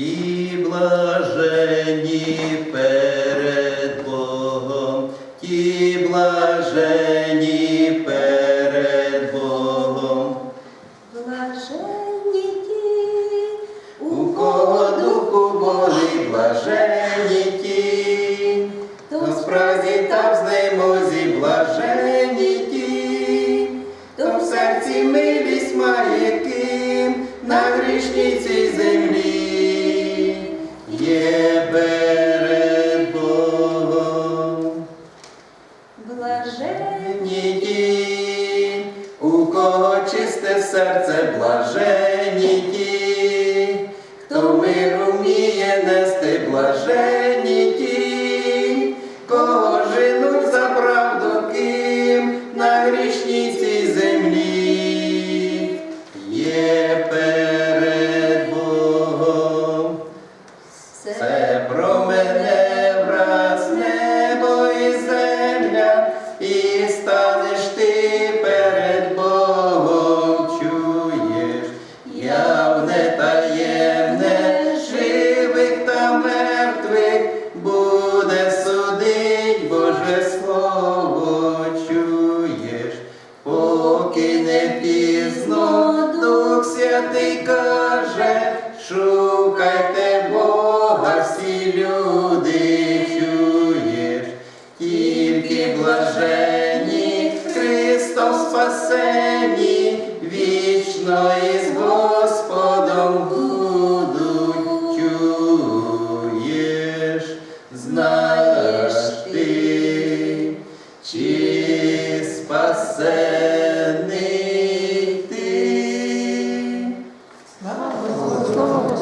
ті блажені перед Богом, ті блажені перед Богом. Блаженні ті, У кого духу Божий блажені ті, то справді там знемозі блажені ті, то в серці милість має ким. На грішній блаженні Блаженні ті, у кого чисте серце блажені ті, хто миру вміє нести блажені і станеш ти перед Богом, чуєш, явне таємне, живих та мертвих буде судить Боже Слово, чуєш, поки не пізно Дух Святий каже, шукайте Бога всі люди, спасені, вічної